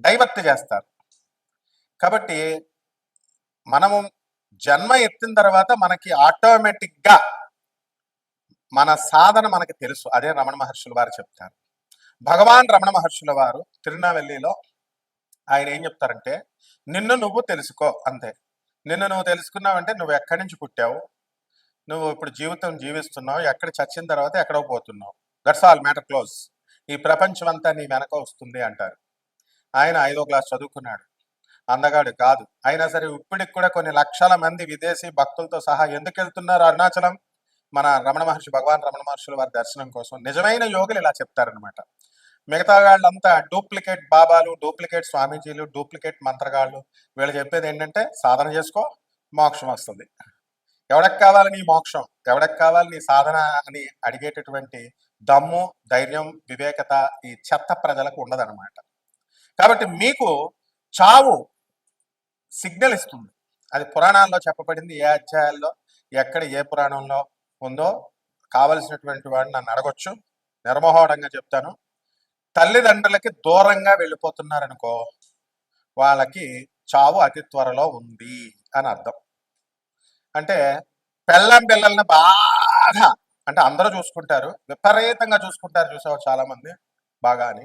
Divert చేస్తారు. కాబట్టి మనము జన్మ ఎత్తిన తర్వాత మనకి ఆటోమేటిక్గా మన సాధన మనకి తెలుసు. అదే రమణ మహర్షుల వారు చెప్తారు. భగవాన్ రమణ మహర్షుల వారు తిరునావెల్లిలో ఆయన ఏం చెప్తారంటే నిన్ను నువ్వు తెలుసుకో అంతే. నిన్ను నువ్వు తెలుసుకున్నావంటే నువ్వు ఎక్కడి నుంచి పుట్టావు? నువ్వు ఇప్పుడు జీవితం జీవిస్తున్నావు? ఎక్కడ చచ్చిన తర్వాత ఎక్కడో పోతున్నావు? దట్స్ ఆల్ మ్యాటర్ క్లోజ్ ఈ ప్రపంచం అంతా నీ వెనక వస్తుంది అంటారు. ఆయన ఐదో క్లాస్ చదువుకున్నాడు. అందగాడు కాదు. అయినా సరే ఇప్పటికి కూడా కొన్ని లక్షల మంది విదేశీ భక్తులతో సహా ఎందుకు వెళ్తున్నారు అరుణాచలం? మన రమణ మహర్షి భగవాన్ రమణ మహర్షుల వారి దర్శనం కోసం నిజమైన యోగులు ఇలా చెప్తారనమాట మిగతా వాళ్ళంతా డూప్లికేట్ బాబాలు డూప్లికేట్ స్వామీజీలు డూప్లికేట్ మంత్రగాళ్ళు వీళ్ళు చెప్పేది ఏంటంటే సాధన చేసుకో మోక్షం వస్తుంది. ఎవడకు కావాలి నీ మోక్షం? ఎవడకు కావాలి నీ సాధన అని అడిగేటటువంటి దమ్ము ధైర్యం వివేకత ఈ చెత్త ప్రజలకు ఉండదన్నమాట. కాబట్టి మీకు చావు సిగ్నల్ ఇస్తుంది. అది పురాణాల్లో చెప్పబడింది. ఏ అధ్యాయాల్లో ఎక్కడ ఏ పురాణంలో ఉందో కావలసినటువంటి వాడిని నన్ను అడగొచ్చు. నిర్మోహోడంగా చెప్తాను. తల్లిదండ్రులకి దూరంగా వెళ్ళిపోతున్నారనుకో వాళ్ళకి చావు అతి త్వరలో ఉంది అని అర్థం. అంటే పెళ్ళం పిల్లల్ని బాగా అంటే అందరూ చూసుకుంటారు విపరీతంగా చూసుకుంటారు చూసావు చాలామంది? బాగా అని.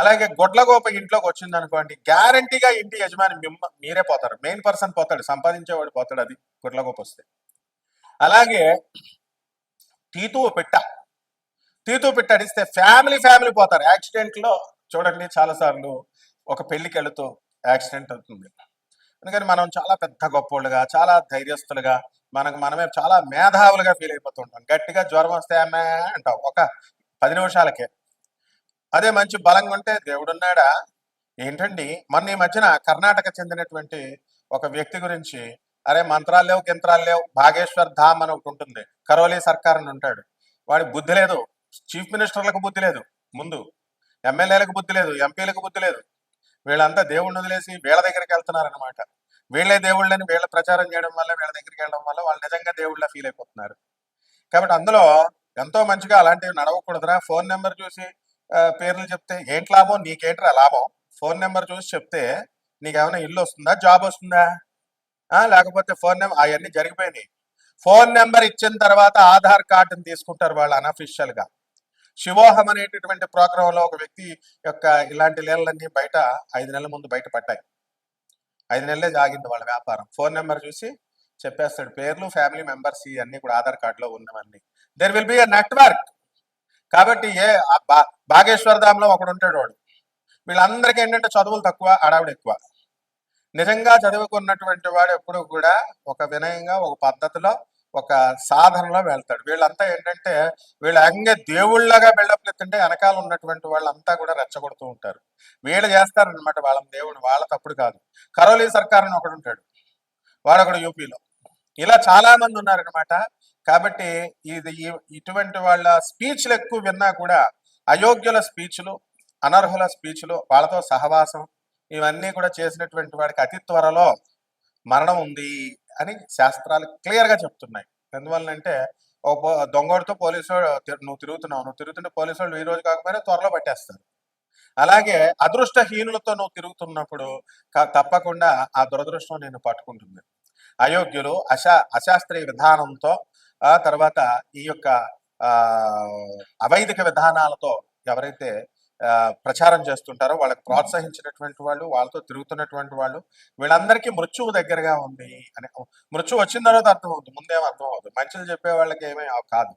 అలాగే గొడ్లగోప ఇంట్లోకి వచ్చింది అనుకోండి గ్యారంటీగా ఇంటి యజమాని మిమ్మ మీరే పోతారు. మెయిన్ పర్సన్ పోతాడు సంపాదించేవాడు పోతాడు అది గొడ్లగోప వస్తే. అలాగే తీతువు పెట్ట. తీతువు పెట్ట అడిస్తే ఫ్యామిలీ ఫ్యామిలీ పోతారు. యాక్సిడెంట్లో చూడండి చాలా సార్లు ఒక పెళ్ళికి వెళుతూ యాక్సిడెంట్ అవుతుంది. అందుకని మనం చాలా పెద్ద గొప్పోళ్ళుగా చాలా ధైర్యస్తులుగా మనకు మనమే చాలా మేధావులుగా ఫీల్ అయిపోతుంటాం గట్టిగా జ్వరం వస్తే అమ్మే అంటాం ఒక పది నిమిషాలకే. అదే మంచి బలంగా ఉంటే దేవుడున్నాడా? ఏంటండి? మొన్న ఈ మధ్యన కర్ణాటక చెందినటువంటి ఒక వ్యక్తి గురించి అరే మంత్రాలు లేవు గింత్రాలు లేవు భాగేశ్వర్ ధామ్ అని ఒకటి ఉంటుంది. కరోలీ సర్కార్ అని ఉంటాడు. వాడి బుద్ధి లేదు. చీఫ్ మినిస్టర్లకు బుద్ధి లేదు. ముందు ఎమ్మెల్యేలకు బుద్ధి లేదు ఎంపీలకు బుద్ధి లేదు. వీళ్ళంతా దేవుడిని వదిలేసి వీళ్ళ దగ్గరికి వెళ్తున్నారనమాట వీళ్ళే దేవుళ్ళని వీళ్ళ ప్రచారం చేయడం వల్ల వీళ్ళ దగ్గరికి వెళ్ళడం వల్ల వాళ్ళు నిజంగా దేవుళ్ళ ఫీల్ అయిపోతున్నారు. కాబట్టి అందులో ఎంతో మంచిగా అలాంటివి నడవకూడదురా. ఫోన్ నెంబర్ చూసి పేర్లు చెప్తే ఏంటి లాభం? నీకేంట్రా లాభం? ఫోన్ నెంబర్ చూసి చెప్తే నీకేమైనా ఇల్లు వస్తుందా? జాబ్ వస్తుందా? లేకపోతే ఫోన్ నెంబర్ అవన్నీ జరిగిపోయినాయి. ఫోన్ నెంబర్ ఇచ్చిన తర్వాత ఆధార్ కార్డుని తీసుకుంటారు వాళ్ళు అనఫిషియల్గా శివోహం అనేటటువంటి ప్రోగ్రాంలో ఒక వ్యక్తి యొక్క ఇలాంటి లీలలన్నీ బయట ఐదు నెలల ముందు బయట పడ్డాయి. ఐదు నెలలే జాగింది వాళ్ళ వ్యాపారం. ఫోన్ నెంబర్ చూసి చెప్పేస్తాడు పేర్లు ఫ్యామిలీ మెంబర్స్ ఇవన్నీ కూడా ఆధార్ కార్డులో ఉన్నవన్నీ. There will be a network కాబట్టి ఏ ఆ బా- బాగేశ్వర ఒకడు ఉంటాడు వాడు. వీళ్ళందరికీ ఏంటంటే చదువులు తక్కువ అడావిడ ఎక్కువ. నిజంగా చదువుకున్నటువంటి వాడు ఎప్పుడు కూడా ఒక వినయంగా ఒక పద్ధతిలో ఒక సాధనలో వెళ్తాడు. వీళ్ళంతా ఏంటంటే వీళ్ళు అంగే దేవుళ్ళగా బిల్డప్ ఎత్తుంటే వెనకాల ఉన్నటువంటి వాళ్ళంతా కూడా రెచ్చగొడుతూ ఉంటారు. వీళ్ళు చేస్తారనమాట వాళ్ళ దేవుడు వాళ్ళ తప్పుడు కాదు. కరోలీ సర్కార్ అని ఒకడు ఉంటాడు. వాడు యూపీలో. ఇలా చాలా మంది ఉన్నారనమాట కాబట్టి ఇది ఇటువంటి వాళ్ళ స్పీచ్లు ఎక్కువ విన్నా కూడా అయోగ్యుల స్పీచ్లు అనర్హుల స్పీచ్లు వాళ్ళతో సహవాసం ఇవన్నీ కూడా చేసినటువంటి వాడికి అతి త్వరలో మరణం ఉంది అని శాస్త్రాలు క్లియర్గా చెప్తున్నాయి. ఎందువల్లంటే ఓ దొంగోడితో పోలీసు నువ్వు తిరుగుతున్నావు నువ్వు తిరుగుతుంటే పోలీసు వాళ్ళు ఈ రోజు కాకపోయినా త్వరలో పట్టేస్తారు అలాగే అదృష్టహీనులతో నువ్వు తిరుగుతున్నప్పుడు తప్పకుండా ఆ దురదృష్టం నేను పట్టుకుంటుంది. అయోగ్యులు అశా అశాస్త్రీయ విధానంతో ఆ తర్వాత ఈ యొక్క ఆ అవైదిక విధానాలతో ఎవరైతే ఆ, ప్రచారం చేస్తుంటారో వాళ్ళకి ప్రోత్సహించినటువంటి వాళ్ళు వాళ్ళతో తిరుగుతున్నటువంటి వాళ్ళు వీళ్ళందరికీ మృత్యువు దగ్గరగా ఉంది అని మృత్యువు వచ్చిన తర్వాత అర్థం అవుతుంది ముందేమో అర్థం అవుతుంది మంచిది చెప్పే వాళ్ళకి ఏమీ కాదు.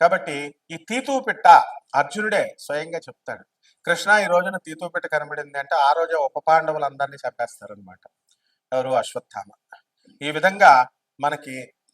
కాబట్టి ఈ తీతూ పిట్ట అర్జునుడే స్వయంగా చెప్తాడు. కృష్ణ ఈ రోజున తీతూ పిట్ట కనబడింది అంటే ఆ రోజే ఉప పాండవులందరినీ చంపేస్తారనమాట ఎవరు? అశ్వత్థామ. ఈ విధంగా మనకి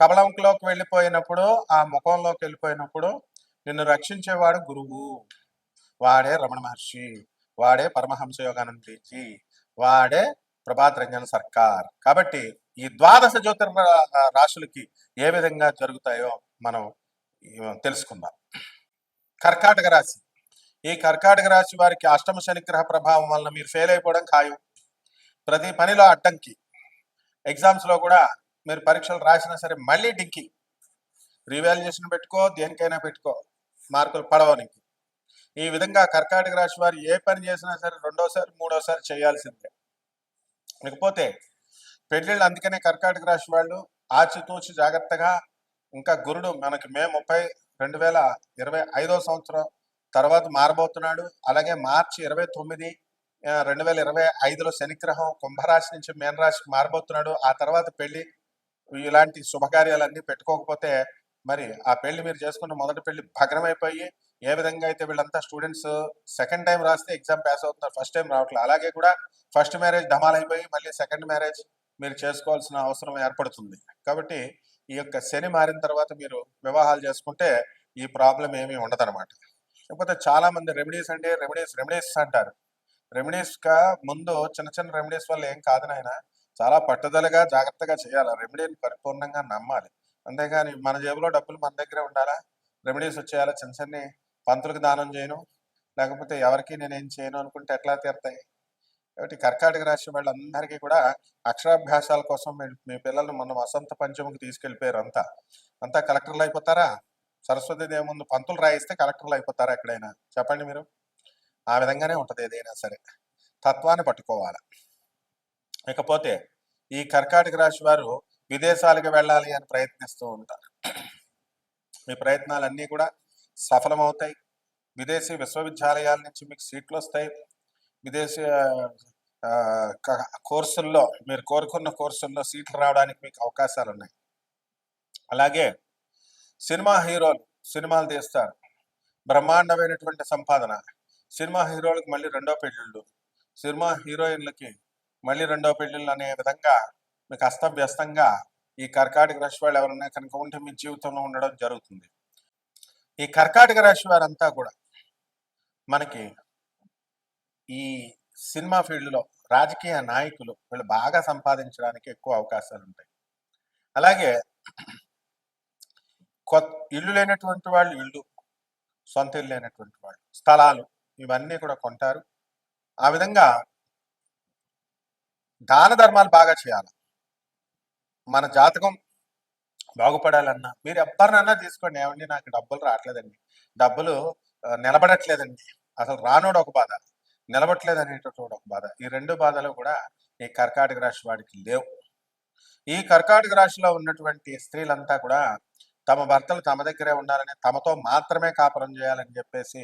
కమలంలోకి వెళ్ళిపోయినప్పుడు ఆ ముఖంలోకి వెళ్ళిపోయినప్పుడు నిన్ను రక్షించేవాడు గురువు. వాడే రమణ మహర్షి. వాడే పరమహంస యోగానందజీ వాడే ప్రభాత్ రంజన్ సర్కార్. కాబట్టి ఈ ద్వాదశ జ్యోతిర్ రాశులకి ఏ విధంగా జరుగుతాయో మనం తెలుసుకుందాం. కర్కాటక రాశి. ఈ కర్కాటక రాశి వారికి అష్టమ శనిగ్రహ ప్రభావం వలన మీరు ఫెయిల్ అయిపోవడం ఖాయం. ప్రతి పనిలో అడ్డంకి. ఎగ్జామ్స్లో కూడా మీరు పరీక్షలు రాసినా సరే మళ్ళీ డింకి రీవాల్యుయేషన్ పెట్టుకో దేనికైనా పెట్టుకో. మార్కులు పడవ ఈ విధంగా కర్కాటక రాశి వారు ఏ పని చేసినా సరే రెండోసారి మూడోసారి చేయాల్సిందే. ఇకపోతే పెళ్ళిళ్ళు అందుకనే కర్కాటక రాశి వాళ్ళు ఆచితూచి జాగ్రత్తగా ఇంకా గురుడు మనకి మే ముప్పై రెండు వేల ఇరవై ఐదో సంవత్సరం తర్వాత మారబోతున్నాడు. అలాగే మార్చి ఇరవై తొమ్మిది రెండు వేల ఇరవై ఐదులో శనిగ్రహం కుంభరాశి నుంచి మేనరాశికి మారబోతున్నాడు. ఆ తర్వాత పెళ్ళి ఇలాంటి శుభకార్యాలన్నీ పెట్టుకోకపోతే మరి ఆ పెళ్ళి మీరు చేసుకున్న మొదటి పెళ్ళి భగ్నమైపోయి ఏ విధంగా అయితే వీళ్ళంతా స్టూడెంట్స్ సెకండ్ టైం రాస్తే ఎగ్జామ్ పాస్ అవుతున్నారు ఫస్ట్ టైం రావట్లేదు. అలాగే కూడా ఫస్ట్ మ్యారేజ్ ధమాలైపోయి మళ్ళీ సెకండ్ మ్యారేజ్ మీరు చేసుకోవాల్సిన అవసరం ఏర్పడుతుంది. కాబట్టి ఈ యొక్క శని మారిన తర్వాత మీరు వివాహాలు చేసుకుంటే ఈ ప్రాబ్లం ఏమీ ఉండదన్నమాట. లేకపోతే చాలా మంది రెమెడీస్ అంటే రెమెడీస్ రెమెడీస్ అంటారు. రెమెడీస్గా ముందు చిన్న చిన్న రెమెడీస్ వల్ల ఏం కాదు నాయన. చాలా పట్టుదలగా జాగ్రత్తగా చేయాలి? రెమెడీని పరిపూర్ణంగా నమ్మాలి. అంతేగాని మన జేబులో డబ్బులు మన దగ్గరే ఉండాలా? రెమెడీస్ వచ్చేయాలా? చిన్న చిన్న పంతులకు దానం చేయను. లేకపోతే ఎవరికి నేనేం చేయను అనుకుంటే ఎట్లా తీరుతాయి? కాబట్టి కర్కాటక రాశి వాళ్ళందరికీ కూడా అక్షరాభ్యాసాల కోసం మీ- పిల్లల్ని మొన్న వసంత పంచమికి తీసుకెళ్ళిపోయారు అంతా. అంతా కలెక్టర్లు అయిపోతారా? సరస్వతి దేవి ముందు పంతులు రాయిస్తే కలెక్టర్లు అయిపోతారా ఎక్కడైనా? చెప్పండి మీరు. ఆ విధంగానే ఉంటుంది ఏదైనా సరే. తత్వాన్ని పట్టుకోవాలి. ఇకపోతే ఈ కర్కాటక రాశి వారు విదేశాలకు వెళ్ళాలి అని ప్రయత్నిస్తూ ఉంటారు. మీ ప్రయత్నాలన్నీ కూడా సఫలమవుతాయి. విదేశీ విశ్వవిద్యాలయాల నుంచి మీకు సీట్లు వస్తాయి. విదేశీ కోర్సుల్లో మీరు కోరుకున్న కోర్సుల్లో సీట్లు రావడానికి మీకు అవకాశాలు ఉన్నాయి. అలాగే సినిమా హీరోలు సినిమాలు తీస్తారు. బ్రహ్మాండమైనటువంటి సంపాదన. సినిమా హీరోలకు మళ్ళీ రెండో పెళ్ళిళ్ళు. సినిమా హీరోయిన్లకి మళ్ళీ రెండో పెళ్ళిళ్ళు అనే విధంగా మీకు అస్తవ్యస్తంగా ఈ కర్కాటక రాశి వాళ్ళు ఎవరన్నా కనుక ఉంటే మీ జీవితంలో ఉండడం జరుగుతుంది. ఈ కర్కాటక రాశి వారంతా కూడా మనకి ఈ సినిమా ఫీల్డ్లో రాజకీయ నాయకులు వీళ్ళు బాగా సంపాదించడానికి ఎక్కువ అవకాశాలు ఉంటాయి. అలాగే కొత్త ఇల్లు లేనటువంటి వాళ్ళు ఇల్లు సొంత ఇల్లు లేనటువంటి వాళ్ళు స్థలాలు ఇవన్నీ కూడా కొంటారు. ఆ విధంగా దాన ధర్మాలు బాగా చేయాలి. మన జాతకం బాగుపడాలన్నా మీరు ఎవరినన్నా తీసుకోండి. ఏమండి నాకు డబ్బులు రావట్లేదండి. డబ్బులు నిలబడట్లేదండి. అసలు రానోడు ఒక బాధ. నిలబడట్లేదు అనేటటువంటి ఒక బాధ. ఈ రెండు బాధలు కూడా ఈ కర్కాటక రాశి వాడికి లేవు. ఈ కర్కాటక రాశిలో ఉన్నటువంటి స్త్రీలంతా కూడా తమ భర్తలు తమ దగ్గరే ఉండాలని తమతో మాత్రమే కాపురం చేయాలని చెప్పేసి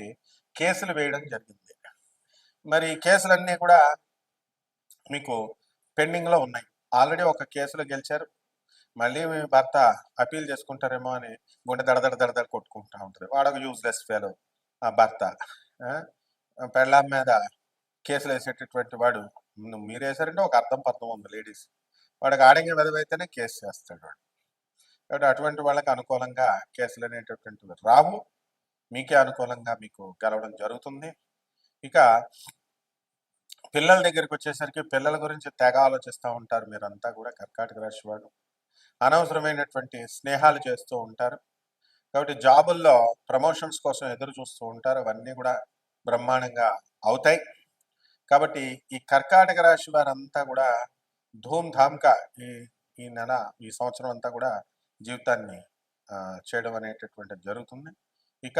కేసులు వేయడం జరిగింది. మరి ఈ కేసులన్నీ కూడా మీకు పెండింగ్లో ఉన్నాయి. ఆల్రెడీ ఒక కేసులో గెలిచారు. మళ్ళీ మీ భర్త అపీల్ చేసుకుంటారేమో అని గుండె దడదడ దడదడ కొట్టుకుంటా ఉంటుంది. వాడు ఒక యూజ్లెస్ ఫెలో ఆ భర్త. పెళ్ళాం మీద కేసులు వేసేటటువంటి వాడు. మీరు వేసారంటే ఒక అర్థం పర్థం ఉంది లేడీస్ వాడికి ఆడంగి వెదవైతేనే కేసు చేస్తాడు వాడు. కాబట్టి అటువంటి వాళ్ళకి అనుకూలంగా కేసులు అనేటటువంటివి రావు మీకే అనుకూలంగా మీకు గెలవడం జరుగుతుంది. ఇక పిల్లల దగ్గరికి వచ్చేసరికి పిల్లల గురించి తెగ ఆలోచిస్తూ ఉంటారు. మీరంతా కూడా కర్కాటక రాశి వాళ్ళు. అనవసరమైనటువంటి స్నేహాలు చేస్తూ ఉంటారు. కాబట్టి జాబుల్లో ప్రమోషన్స్ కోసం ఎదురు చూస్తూ ఉంటారు. అవన్నీ కూడా బ్రహ్మాండంగా అవుతాయి. కాబట్టి ఈ కర్కాటక రాశి వారంతా కూడా ధూమ్ ధామ్గా ఈ ఈ నెల ఈ సంవత్సరం అంతా కూడా జీవితాన్ని చేయడం అనేటటువంటి జరుగుతుంది. ఇక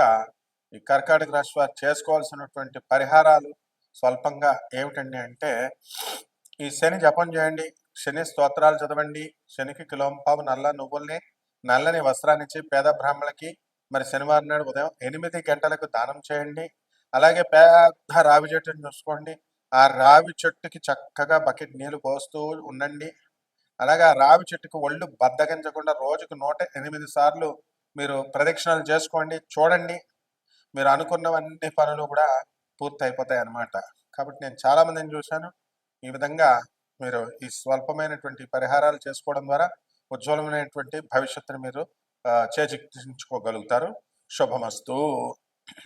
ఈ కర్కాటక రాశి వారు చేసుకోవాల్సినటువంటి పరిహారాలు స్వల్పంగా ఏమిటండి అంటే ఈ శని జపం చేయండి శని స్తోత్రాలు చదవండి శనికి కిలోంపావు నల్ల నువ్వుల్ని నల్లని వస్త్రాన్నిచ్చి పేద బ్రాహ్మణులకి మరి శనివారం నాడు ఉదయం ఎనిమిది గంటలకు దానం చేయండి. అలాగే పెద్ద రావి చెట్టుని చూసుకోండి. ఆ రావి చెట్టుకి చక్కగా బకెట్ నీళ్ళు పోస్తూ ఉండండి. అలాగే ఆ రావి చెట్టుకు ఒళ్ళు బద్దగించకుండా రోజుకు నూట ఎనిమిది సార్లు మీరు ప్రదక్షిణలు చేసుకోండి చూడండి. మీరు అనుకున్నవన్నీ పనులు కూడా పూర్తి అయిపోతాయి అన్నమాట. కాబట్టి నేను చాలా మందిని చూశాను. ఈ విధంగా మీరు ఈ స్వల్పమైనటువంటి పరిహారాలు చేసుకోవడం ద్వారా ఉజ్వలమైనటువంటి భవిష్యత్తును మీరు చేజిక్కించుకోగలుగుతారు. శుభమస్తు.